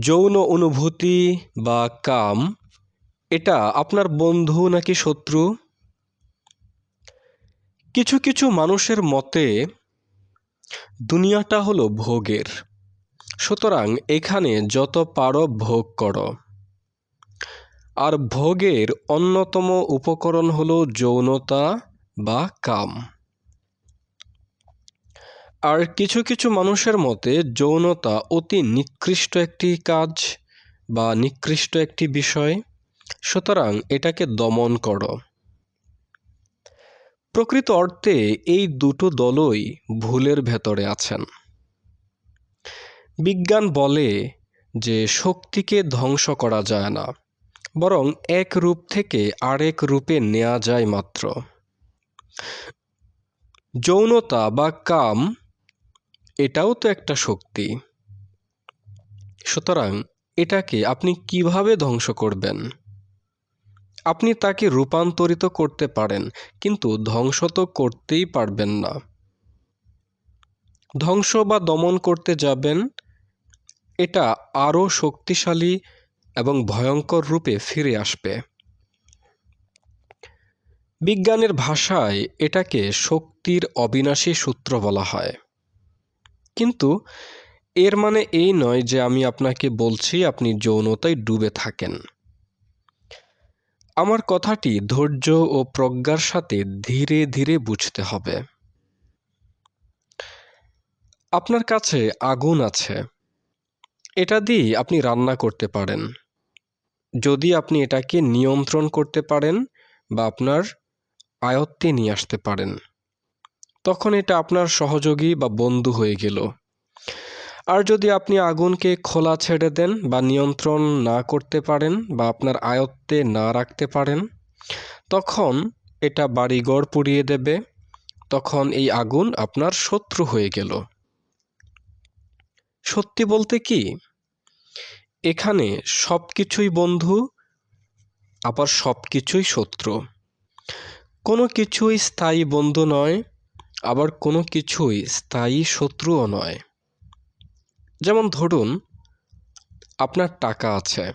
যৌন অনুভূতি বা কাম, এটা আপনার বন্ধু নাকি শত্রু? কিছু কিছু মানুষের মতে, দুনিয়াটা হলো ভোগের। সুতরাং এখানে যত পারো ভোগ করো। আর ভোগের অন্যতম উপকরণ হলো যৌনতা বা কাম। আর কিছু কিছু মানুষের মতে যৌনতা অতি নিকৃষ্ট একটি কাজ বা নিকৃষ্ট একটি বিষয়। সুতরাং এটাকে দমন করো। প্রকৃত অর্থে এই দুটো দলই ভুলের ভেতরে আছেন। বিজ্ঞান বলে যে শক্তিকে ধ্বংস করা যায় না, বরং এক রূপ থেকে আরেক রূপে নেওয়া যায় মাত্র। যৌনতা বা কাম এটাও তো একটা শক্তি। সুতরাং এটাকে আপনি কীভাবে ধ্বংস করবেন? আপনি তাকে রূপান্তরিত করতে পারেন, কিন্তু ধ্বংস তো করতেই পারবেন না। ধ্বংস বা দমন করতে যাবেন, এটা আরও শক্তিশালী এবং ভয়ঙ্কর রূপে ফিরে আসবে। বিজ্ঞানের ভাষায় এটাকে শক্তির অবিনাশী সূত্র বলা হয়। কিন্তু এর মানে এই নয় যে আমি আপনাকে বলছি আপনি যৌনতায় ডুবে থাকেন। আমার কথাটি ধৈর্য ও প্রজ্ঞার সাথে ধীরে ধীরে বুঝতে হবে। আপনার কাছে আগুন আছে। এটা দিয়ে আপনি রান্না করতে পারেন। যদি আপনি এটাকে নিয়ন্ত্রণ করতে পারেন বা আপনার আয়ত্তে নিয়ে আসতে পারেন। তখন এটা আপনার সহযোগী বা বন্ধু হয়ে গেল। আর যদি আপনি আগুনকে খোলা ছেড়ে দেন বা নিয়ন্ত্রণ না করতে পারেন বা আপনার আয়ত্তে না রাখতে পারেন, তখন এটা বাড়িঘর পুড়িয়ে দেবে। তখন এই আগুন আপনার শত্রু হয়ে গেল। সত্যি বলতে কি? এখানে সব কিছুই বন্ধু, আবার সব কিছুই শত্রু। কোনো কিছুই স্থায়ী বন্ধু নয়। আবার কোনো কিছুই স্থায়ী শত্রুও নয়। যেমন ধরুন, আপনার টাকা আছে।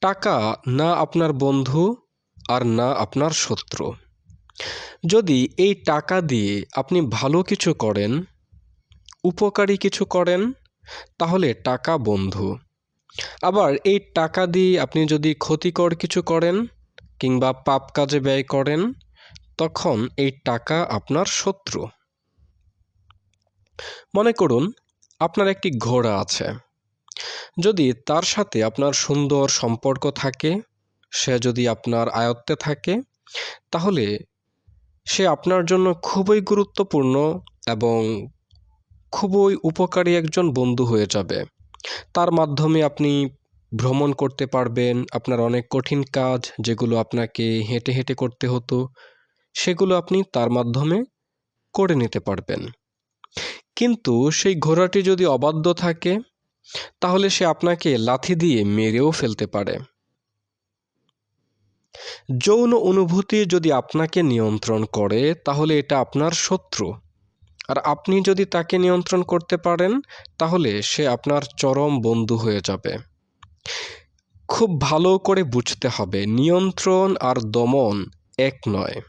টাকা না আপনার বন্ধু আর না আপনার শত্রু। যদি এই টাকা দিয়ে আপনি ভালো কিছু করেন, উপকারী কিছু করেন, তাহলে টাকা বন্ধু। আবার এই টাকা দিয়ে আপনি যদি ক্ষতিকর কিছু করেন কিংবা পাপ কাজে ব্যয় করেন তখন এই টাকা আপনার শত্রু। মনে করুন, আপনার একটি ঘোড়া আছে। যদি তার সাথে আপনার সুন্দর সম্পর্ক থাকে, সে যদি আপনার আয়ত্তে থাকে, তাহলে সে আপনার জন্য খুবই গুরুত্বপূর্ণ এবং খুবই উপকারী একজন বন্ধু হয়ে যাবে। তার মাধ্যমে আপনি ভ্রমণ করতে পারবেন, আপনার অনেক কঠিন কাজ যেগুলো আপনাকে হেঁটে হেঁটে করতে হতো। সেগুলো আপনি তার মাধ্যমে করে নিতে পারবেন। কিন্তু সেই ঘোড়াটি যদি অবাধ্য থাকে, তাহলে সে আপনাকে লাথি দিয়ে মেরেও ফেলতে পারে। যৌন অনুভূতি যদি আপনাকে নিয়ন্ত্রণ করে, তাহলে এটা আপনার শত্রু। আর আপনি যদি তাকে নিয়ন্ত্রণ করতে পারেন, তাহলে সে আপনার চরম বন্ধু হয়ে যাবে। খুব ভালো করে বুঝতে হবে, নিয়ন্ত্রণ আর দমন এক নয়।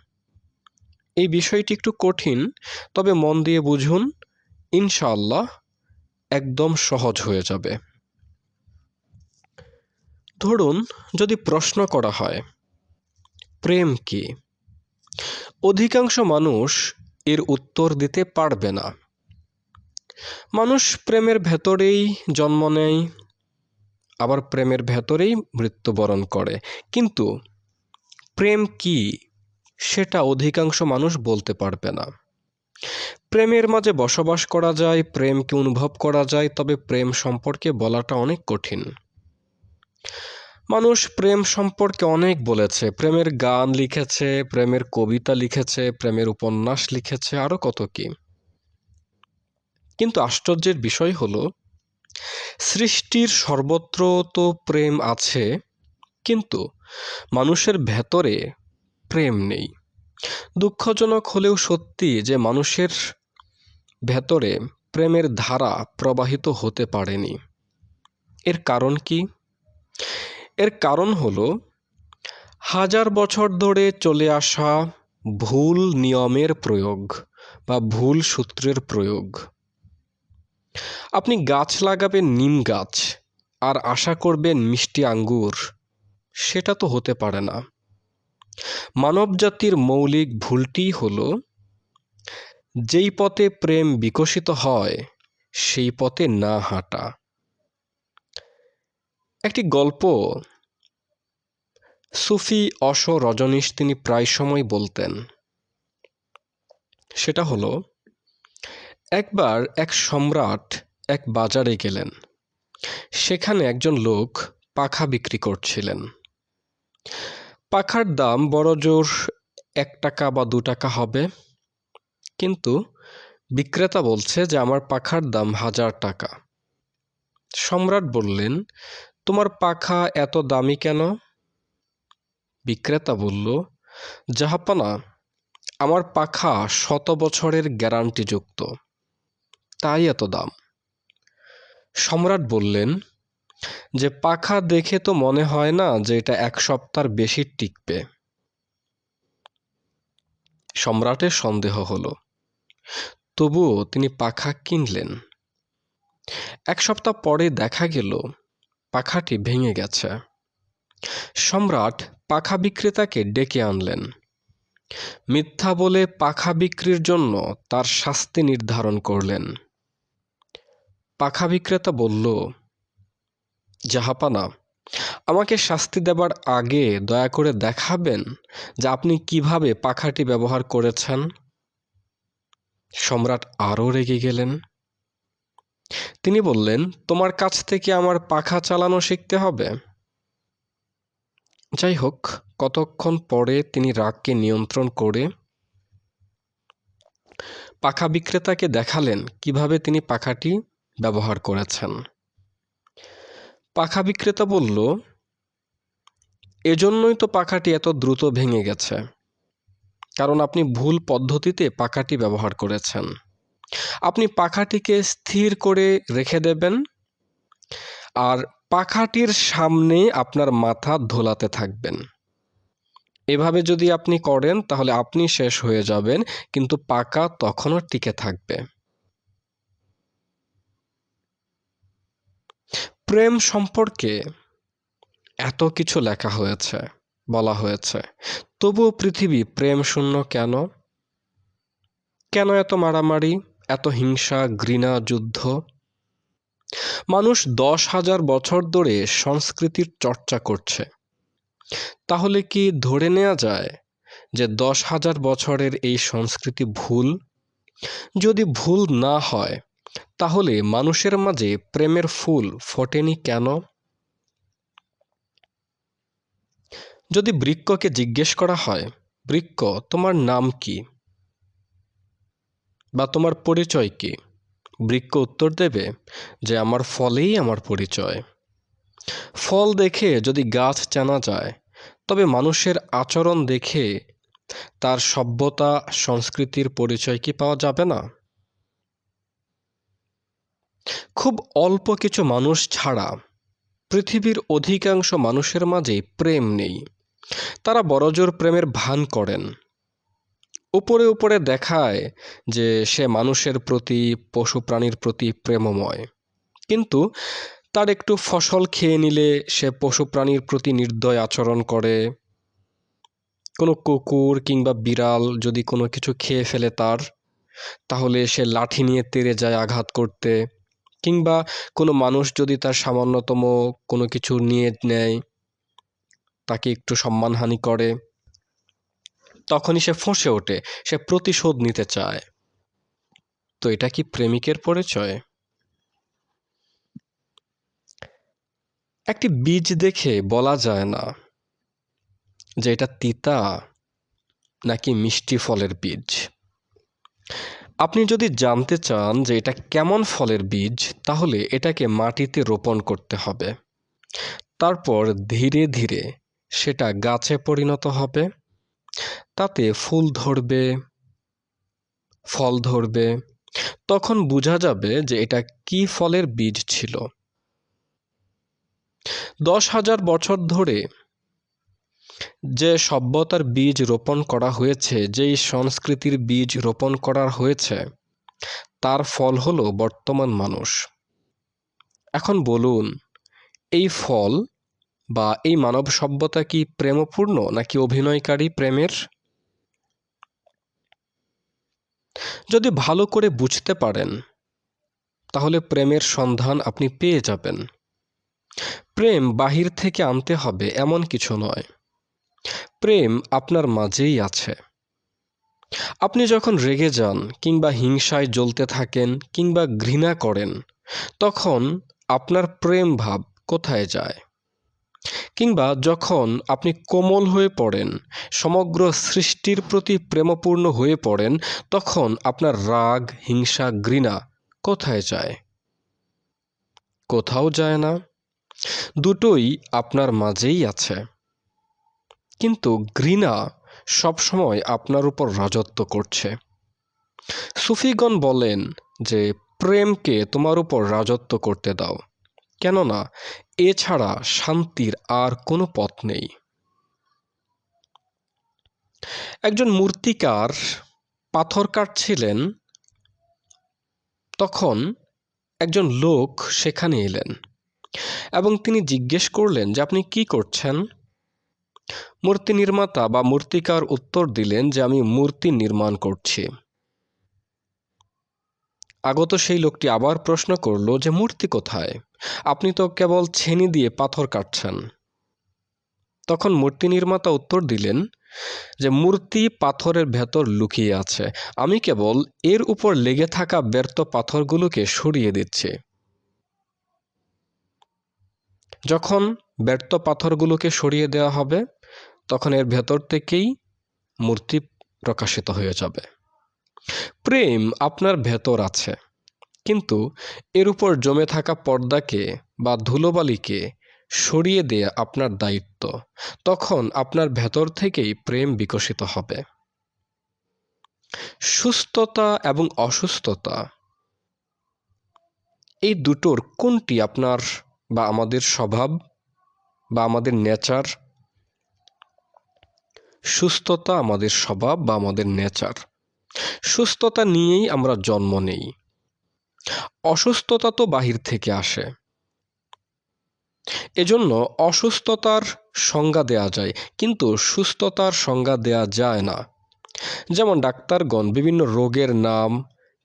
এই বিষয়টি একটু কঠিন, তবে মন দিয়ে বুঝুন, ইনশাআল্লাহ একদম সহজ হয়ে যাবে। ধরুন, যদি প্রশ্ন করা হয়, প্রেম কি? অধিকাংশ মানুষ এর উত্তর দিতে পারবে না। মানুষ প্রেমের ভেতরেই জন্ম নেয়, আবার প্রেমের ভেতরেই মৃত্যুবরণ করে। কিন্তু প্রেম কি? সেটা অধিকাংশ মানুষ বলতে পারবে না। প্রেমের মাঝে বসবাস করা যায়, প্রেমকে অনুভব করা যায়, তবে প্রেম সম্পর্কে বলাটা অনেক কঠিন। মানুষ প্রেম সম্পর্কে অনেক বলেছে। প্রেমের গান লিখেছে, প্রেমের কবিতা লিখেছে, প্রেমের উপন্যাস লিখেছে আরও কত কি। কিন্তু আশ্চর্যের বিষয় হলো, সৃষ্টির সর্বত্র তো প্রেম আছে, কিন্তু মানুষের ভেতরে প্রেম নেই। দুঃখজনক হলেও সত্যি যে মানুষের ভেতরে প্রেমের ধারা প্রবাহিত হতে পারেনি। এর কারণ কি? এর কারণ হলো, হাজার বছর ধরে চলে আসা ভুল নিয়মের প্রয়োগ বা ভুল সূত্রের প্রয়োগ। আপনি গাছ লাগাবেন নিম গাছ আর আশা করবেন মিষ্টি আঙ্গুর, সেটা তো হতে পারে না। মানবজাতির মৌলিক ভুলটি হল, যেই পথে প্রেম বিকশিত হয়, সেই পথে না হাঁটা। একটি গল্প সুফি অশ রজনীশ তিনি প্রায় সময় বলতেন। সেটা হলো, একবার এক সম্রাট এক বাজারে গেলেন। সেখানে একজন লোক পাখা বিক্রি করছিলেন। পাখার দাম বড় জোর এক টাকা বা দু টাকা হবে। কিন্তু বিক্রেতা বলছে যে, আমার পাখার দাম হাজার টাকা। সম্রাট বললেন, তোমার পাখা এত দামি কেন? বিক্রেতা বলল, জাহাপানা, আমার পাখা শত বছরের গ্যারান্টিযুক্ত। তাই এত দাম। সম্রাট বললেন যে পাখা দেখে তো মনে হয় না যে এটা এক সপ্তাহ বেশি টিকবে। সম্রাটের সন্দেহ হলো। তবুও তিনি পাখা কিনলেন। এক সপ্তাহ পরে দেখা গেল, পাখাটি ভেঙে গেছে। সম্রাট পাখা বিক্রেতাকে ডেকে আনলেন। মিথ্যা বলে পাখা বিক্রির জন্য তার শাস্তি নির্ধারণ করলেন। পাখা বিক্রেতা বলল জাহাপানা, আমাকে শাস্তি দেবার আগে দয়া করে দেখাবেন যে আপনি কীভাবে পাখাটি ব্যবহার করেছেন। সম্রাট আরও রেগে গেলেন। তিনি বললেন, তোমার কাছ থেকে আমার পাখা চালানো শিখতে হবে। যাই হোক, কতক্ষণ পরে তিনি রাগকে নিয়ন্ত্রণ করে পাখা বিক্রেতাকে দেখালেন কীভাবে তিনি পাখাটি ব্যবহার করেছেন। পাখা বিক্রেতা বলল, এজন্যই তো পাখাটি এত দ্রুত ভেঙে গেছে। কারণ আপনি ভুল পদ্ধতিতে পাখাটি ব্যবহার করেছেন। আপনি পাখাটিকে স্থির করে রেখে দেবেন আর পাখাটির সামনে আপনার মাথা ধোলাতে থাকবেন। এভাবে যদি আপনি করেন, তাহলে আপনি শেষ হয়ে যাবেন, কিন্তু পাকা তখনও টিকে থাকবে। প্রেম সম্পর্কে এত কিছু লেখা হয়েছে, বলা হয়েছে। তবুও পৃথিবী প্রেম শূন্য কেন? কেন এত মারামারি, এত হিংসা, ঘৃণা, যুদ্ধ? মানুষ দশ হাজার বছর ধরে সংস্কৃতির চর্চা করছে। তাহলে কি ধরে নেওয়া যায় যে দশ হাজার বছরের এই সংস্কৃতি ভুল? যদি ভুল না হয় তাহলে মানুষের মাঝে প্রেমের ফুল ফোটেনি কেন? যদি বৃক্ষকে জিজ্ঞেস করা হয়, বৃক্ষ, তোমার নাম কি? বা, তোমার পরিচয় কি? বৃক্ষ উত্তর দেবে যে, আমার ফলেই আমার পরিচয়। ফল দেখে যদি গাছ চেনা যায়, তবে মানুষের আচরণ দেখে তার সভ্যতা, সংস্কৃতির পরিচয় কি পাওয়া যাবে না? খুব অল্প কিছু মানুষ ছাড়া পৃথিবীর অধিকাংশ মানুষের মাঝে প্রেম নেই। তারা বড়জোর প্রেমের ভান করেন। উপরে উপরে দেখায় যে সে মানুষের প্রতি পশু প্রাণীর প্রতি প্রেমময়। কিন্তু তার একটু ফসল খেয়ে নিলে সে পশু প্রাণীর প্রতি নির্দয় আচরণ করে। কোনো কুকুর কিংবা বিড়াল যদি কোনো কিছু খেয়ে ফেলে তার, তাহলে সে লাঠি নিয়ে তেড়ে যায় আঘাত করতে। কিংবা কোনো মানুষ যদি তার সামান্যতম কোনো কিছু নিয়ে নেয়, তাকে একটু সম্মানহানি করে, তখনই সে ফসে ওঠে, সে প্রতিশোধ নিতে চায়। তো এটা কি প্রেমিকের পরিচয়? একটি বীজ দেখে বলা যায় না যে এটা তিতা নাকি মিষ্টি ফলের বীজ। আপনি যদি জানতে চান যে এটা কেমন ফলের বীজ, তাহলে এটাকে মাটিতে রোপণ করতে হবে। তারপর ধীরে ধীরে সেটা গাছে পরিণত হবে। তাতে ফুল ধরবে, ফল ধরবে। তখন বোঝা যাবে যে এটা কি ফলের বীজ ছিল। দশ হাজার বছর ধরে যে সভ্যতার বীজ রোপণ করা হয়েছে, যেই সংস্কৃতির বীজ রোপণ করা হয়েছে, তার ফল হলো বর্তমান মানুষ। এখন বলুন, এই ফল বা এই মানব সভ্যতা কি প্রেমপূর্ণ নাকি অভিনয়কারী প্রেমের? যদি ভালো করে বুঝতে পারেন, তাহলে প্রেমের সন্ধান আপনি পেয়ে যাবেন। প্রেম বাহির থেকে আনতে হবে এমন কিছু নয়। প্রেম আপনার মাঝেই আছে। আপনি যখন রেগে যান কিংবা হিংসায় জ্বলতে থাকেন কিংবা ঘৃণা করেন, তখন আপনার প্রেম ভাব কোথায় যায়? কিংবা যখন আপনি কোমল হয়ে পড়েন, সমগ্র সৃষ্টির প্রতি প্রেমপূর্ণ হয়ে পড়েন, তখন আপনার রাগ, হিংসা, ঘৃণা কোথায় যায়? কোথাও যায় না। দুটোই আপনার মাঝেই আছে। কিন্তু ঘৃণা সবসময় আপনার উপর রাজত্ব করছে। সুফিগণ বলেন যে, প্রেমকে তোমার উপর রাজত্ব করতে দাও, কেননা এছাড়া শান্তির আর কোনো পথ নেই। একজন মূর্তিকার পাথর কাটছিলেন তখন একজন লোক সেখানে এলেন এবং তিনি জিজ্ঞেস করলেন যে, আপনি কি করছেন? মূর্তি নির্মাতা বা মূর্তিকার উত্তর দিলেন যে আমি মূর্তি নির্মাণ করছি। আগত সেই লোকটি আবার প্রশ্ন করল যে, মূর্তি কোথায়? আপনি তো কেবল ছেনি দিয়ে পাথর কাটছেন। তখন মূর্তি নির্মাতা উত্তর দিলেন যে, মূর্তি পাথরের ভেতর লুকিয়ে আছে। আমি কেবল এর উপর লেগে থাকা ব্যর্থ পাথরগুলোকে সরিয়ে দিচ্ছি। যখন ব্যর্থ পাথরগুলোকে সরিয়ে দেওয়া হবে, তখন এর ভেতর থেকেই মূর্তি প্রকাশিত হয়ে যাবে। প্রেম আপনার ভেতর আছে, কিন্তু এর উপর জমে থাকা পর্দাকে বা ধুলোবালিকে সরিয়ে দেয়া আপনার দায়িত্ব। তখন আপনার ভেতর থেকেই প্রেম বিকশিত হবে। সুস্থতা এবং অসুস্থতা, এই দুটোর কোনটি আপনার বা আমাদের স্বভাব বা আমাদের নেচার। সুস্থতা আমাদের স্বভাব বা আমাদের নেচার। সুস্থতা নিয়েই আমরা জন্ম নেই। অসুস্থতা তো বাহির থেকে আসে। এজন্য অসুস্থতার সংজ্ঞা দেয়া যায়, কিন্তু সুস্থতার সংজ্ঞা দেয়া যায় না। যেমন ডাক্তারগণ বিভিন্ন রোগের নাম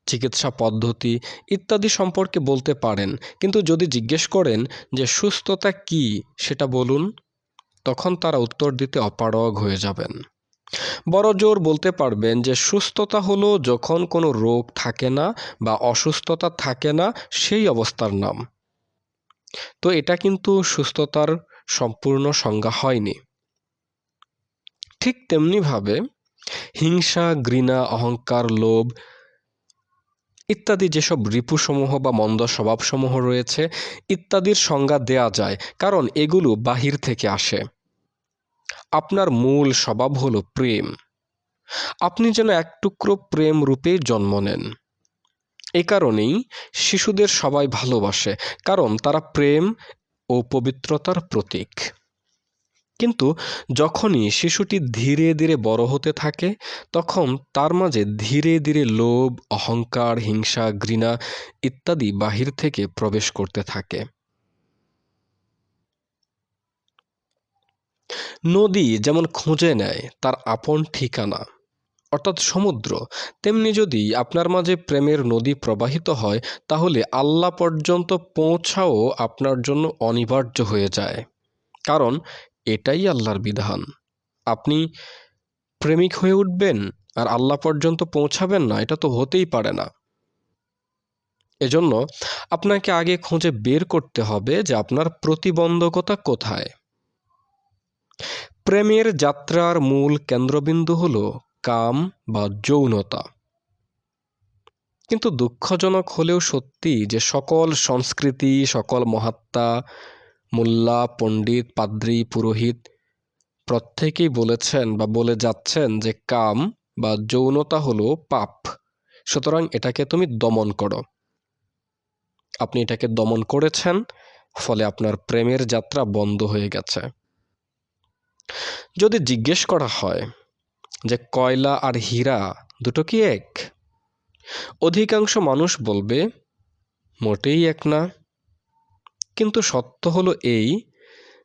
চিকিৎসা পদ্ধতি ইত্যাদি সম্পর্কে বলতে পারেন। কিন্তু যদি জিজ্ঞেস করেন যে সুস্থতা কি, সেটা বলুন, তখন তারা উত্তর দিতে অপারগ হয়ে যাবেন। বড় জোর বলতে পারবেন যে সুস্থতা হলো যখন কোনো রোগ থাকে না বা অসুস্থতা থাকে না, সেই অবস্থার নাম। তো এটা কিন্তু সুস্থতার সম্পূর্ণ সংজ্ঞা হয়নি। ঠিক তেমনিভাবে হিংসা, ঘৃণা, অহংকার, লোভ ইত্যাদি যেসব রিপুসমূহ বা মন্দ স্বভাবসমূহ রয়েছে, ইত্যাদির সংজ্ঞা দেয়া যায়, কারণ এগুলো বাহির থেকে আসে। আপনার মূল স্বভাব হলো প্রেম। আপনি যেন এক টুকরো প্রেম রূপে জন্ম নেন। এ কারণেই শিশুদের সবাই ভালোবাসে, কারণ তারা প্রেম ও পবিত্রতার প্রতীক। কিন্তু যখনই শিশুটি ধীরে ধীরে বড় হতে থাকে, তখন তার মাঝে ধীরে ধীরে লোভ, অহংকার, হিংসা, ঘৃণা ইত্যাদি বাহির থেকে প্রবেশ করতে থাকে। নদী যেমন খুঁজে নেয়, তার আপন ঠিকানা। অর্থাৎ সমুদ্র। তেমনি যদি আপনার মাঝে প্রেমের নদী প্রবাহিত হয়, তাহলে আল্লাহ পর্যন্ত পৌঁছাও আপনার জন্য অনিবার্য হয়ে যায়। কারণ এটাই আল্লাহর বিধান। আপনি প্রেমিক হয়ে উঠবেন আর আল্লাহ পর্যন্ত পৌঁছাবেন না, এটা তো হতেই পারে না। এজন্য আপনাকে আগে খুঁজে বের করতে হবে যে আপনার প্রতিবন্ধকতা কোথায়। প্রেমের যাত্রার মূল কেন্দ্রবিন্দু হল কাম বা যৌনতা। কিন্তু দুঃখজনক হলেও সত্যি যে সকল সংস্কৃতি, সকল মহাত্মা মোল্লা, পণ্ডিত, পাদ্রী, পুরোহিত প্রত্যেকেই বলেছেন বা বলে যাচ্ছেন যে কাম বা যৌনতা হলো পাপ। সুতরাং এটাকে তুমি দমন করো। আপনি এটাকে দমন করেছেন, ফলে আপনার প্রেমের যাত্রা বন্ধ হয়ে গেছে। যদি জিজ্ঞেস করা হয় যে কয়লা আর হীরা দুটো কি এক? অধিকাংশ মানুষ বলবে, মোটেই এক না। কিন্তু সত্য হলো এই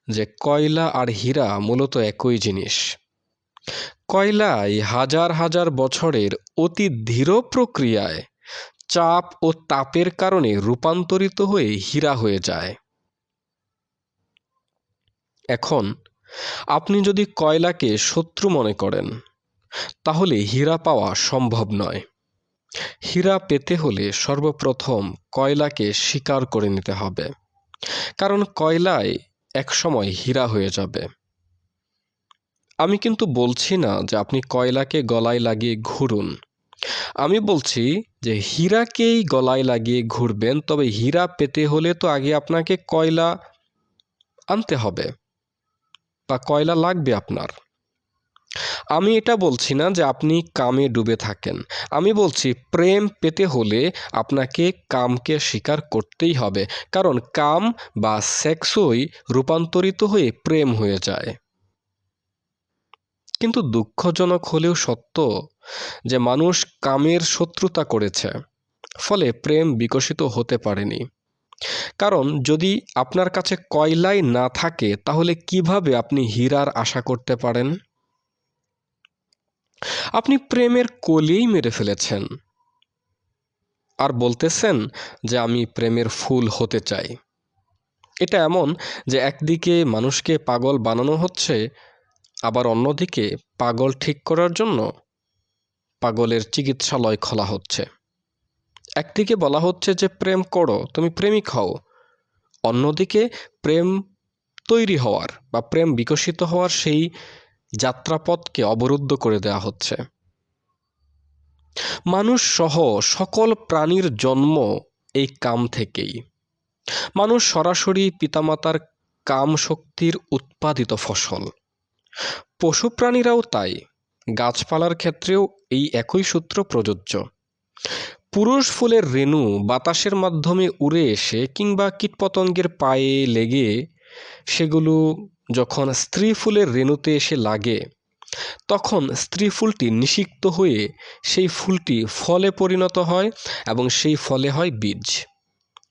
যে কয়লা আর হীরা মূলত একই জিনিস। কয়লায় হাজার হাজার বছরের অতি ধীর প্রক্রিয়ায় চাপ ও তাপের কারণে রূপান্তরিত হয়ে হীরা হয়ে যায়। এখন আপনি যদি কয়লাকে শত্রু মনে করেন, তাহলে হীরা পাওয়া সম্ভব নয়। হীরা পেতে হলে সর্বপ্রথম কয়লাকে স্বীকার করে নিতে হবে। কারণ কয়লায় এক সময় হীরা হয়ে যাবে। আমি কিন্তু বলছি না যে আপনি কয়লাকে গলায় লাগিয়ে ঘুরুন। আমি বলছি যে হীরাকেই গলায় লাগিয়ে ঘুরবেন, তবে হীরা পেতে হলে তো আগে আপনাকে কয়লা আনতে হবে, বা কয়লা লাগবে আপনার। আমি এটা বলছি না যে আপনি কামে ডুবে থাকেন। আমি বলছি প্রেম পেতে হলে আপনাকে কামকে স্বীকার করতেই হবে। কারণ কাম বা সেক্সই রূপান্তরিত হয়ে প্রেম হয়ে যায়। কিন্তু দুঃখজনক হলেও সত্য যে মানুষ কামের শত্রুতা করেছে, ফলে প্রেম বিকশিত হতে পারেনি। কারণ যদি আপনার কাছে কয়লাই না থাকে, তাহলে কীভাবে আপনি হীরার আশা করতে পারেন? আপনি প্রেমের কলিই মেরে ফেলেছেন। আর বলতেছেন যে আমি প্রেমের ফুল হতে চাই। এটা এমন যে একদিকে মানুষকে পাগল বানানো হচ্ছে, আবার অন্যদিকে পাগল ঠিক করার জন্য পাগলের চিকিৎসালয় খোলা হচ্ছে। একদিকে বলা হচ্ছে যে প্রেম করো, তুমি প্রেমিক হও। অন্যদিকে প্রেম তৈরি হওয়ার বা প্রেম বিকশিত হওয়ার সেই যাত্রাপথকে অবরুদ্ধ করে দেওয়া হচ্ছে। মানুষ সহ সকল প্রাণীর জন্ম এই কাম থেকেই। মানুষ সরাসরি পিতামাতার কাম শক্তির উৎপাদিত ফসল। পশু প্রাণীরাও তাই, গাছপালার ক্ষেত্রেও এই একই সূত্র প্রযোজ্য। পুরুষ ফুলের রেণু বাতাসের মাধ্যমে উড়ে এসে কিংবা কীটপতঙ্গের পায়ে লেগে সেগুলো যখন স্ত্রী ফুলের রেণুতে এসে লাগে, তখন স্ত্রী ফুলটি নিষিক্ত হয়ে সেই ফুলটি ফলে পরিণত হয় এবং সেই ফলে হয় বীজ।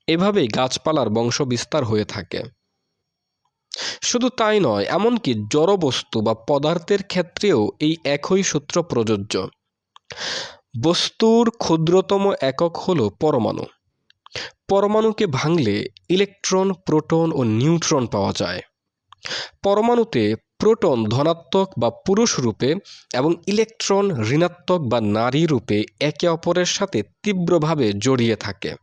এভাবেই গাছপালার বংশ বিস্তার হয়ে থাকে। শুধু তাই নয়, এমনকি জড়বস্তু বা পদার্থের ক্ষেত্রেও এই একই সূত্র প্রযোজ্য। বস্তুর ক্ষুদ্রতম একক হল পরমাণু। পরমাণুকে ভাঙলে ইলেকট্রন, প্রোটন ও নিউট্রন পাওয়া যায়। পরমাণুতে প্রোটন ধনাত্মক বা পুরুষ রূপে এবং ইলেকট্রন ঋণাত্মক বা নারী রূপে একে অপরের সাথে তীব্রভাবে জড়িয়ে থাকে।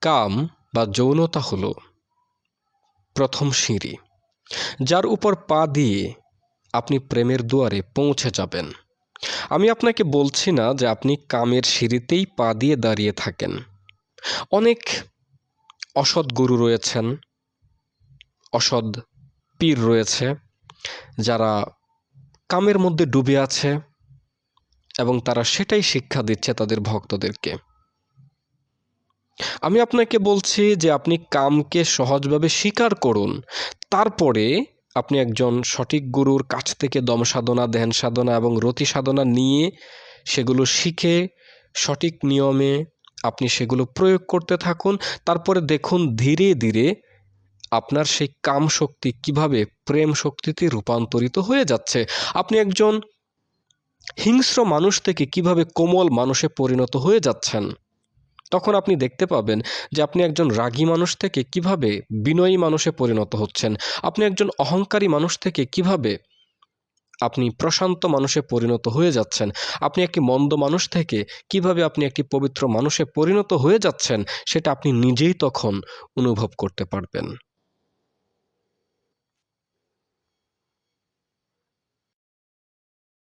কাম বা যৌনতা হল প্রথম সিঁড়ি, যার উপর পা দিয়ে আপনি প্রেমের দুয়ারে পৌঁছে যাবেন। আমি আপনাকে বলছি না যে আপনি কামের সিঁড়িতেই পা দিয়ে দাঁড়িয়ে থাকেন। অনেক অসৎ গুরু রয়েছেন, অসৎ পীর রয়েছে, যারা কামের মধ্যে ডুবে আছে এবং তারা সেটাই শিক্ষা দিচ্ছে তাদের ভক্তদেরকে। আমি আপনাকে বলছি যে আপনি কামকে সহজভাবে স্বীকার করুন, তারপরে আপনি একজন সঠিক গুরুর কাছ থেকে দম সাধনা, ধ্যান সাধনা এবং রতি সাধনা নিয়ে সেগুলো শিখে, সঠিক নিয়মে আপনি সেগুলো প্রয়োগ করতে থাকুন। তারপরে দেখুন ধীরে ধীরে আপনার সেই কাম শক্তি কীভাবে প্রেম শক্তিতে রূপান্তরিত হয়ে যাচ্ছে। আপনি একজন হিংস্র মানুষ থেকে কীভাবে কোমল মানুষে পরিণত হয়ে যাচ্ছেন? তখন আপনি দেখতে পাবেন যে আপনি একজন রাগী মানুষ থেকে কীভাবে বিনয়ী মানুষে পরিণত হচ্ছেন। আপনি একজন অহংকারী মানুষ থেকে কীভাবে আপনি প্রশান্ত মানুষে পরিণত হয়ে যাচ্ছেন। আপনি একটি মন্দ মানুষ থেকে কীভাবে আপনি একটি পবিত্র মানুষে পরিণত হয়ে যাচ্ছেন, সেটা আপনি নিজেই তখন অনুভব করতে পারবেন।